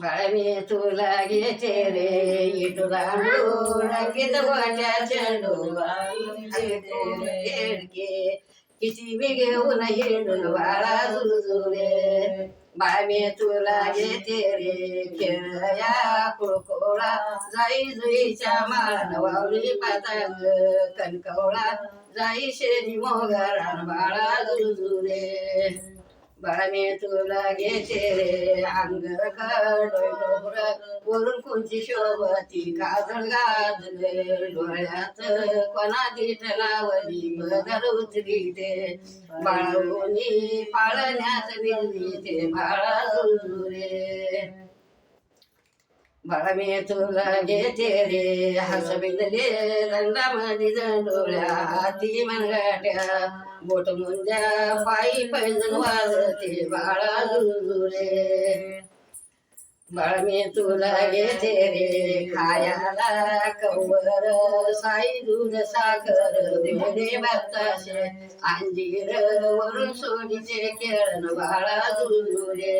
बाळा मी तुला घेते रे इटू दांडू रंगीत वाट्या चेंडू खेळके किती मी घेऊन हिंडून बाळा झुळझुळे बाळा मी तुला घेते रे खेळया कुळकोळा. जाई जुईच्या माळान वावली पातांग कणकवळा. जाई शेरी मोगरान बाळा झुळझुळे बाळा मी तुला घेते रे अंग डोर वरून कोणची शोभती काजळ गाजले डोळ्यात. कोणा दीट लावली बदल उतरी ते. बाळवणी पाळण्यात नेली ते बाळा बाळा तुला घेते रे हस बिंदले दंडामध्ये दंडोळ्या हाती मनगाट्या बोट मुंद्या पायी पैंजण वाजते बाळा झुळझुळे बाळ मी तुला घेते रे खायाला कवर साई दूध साखर भेडे बाताशे अंजीर वरून सोडीचे केळण बाळा रे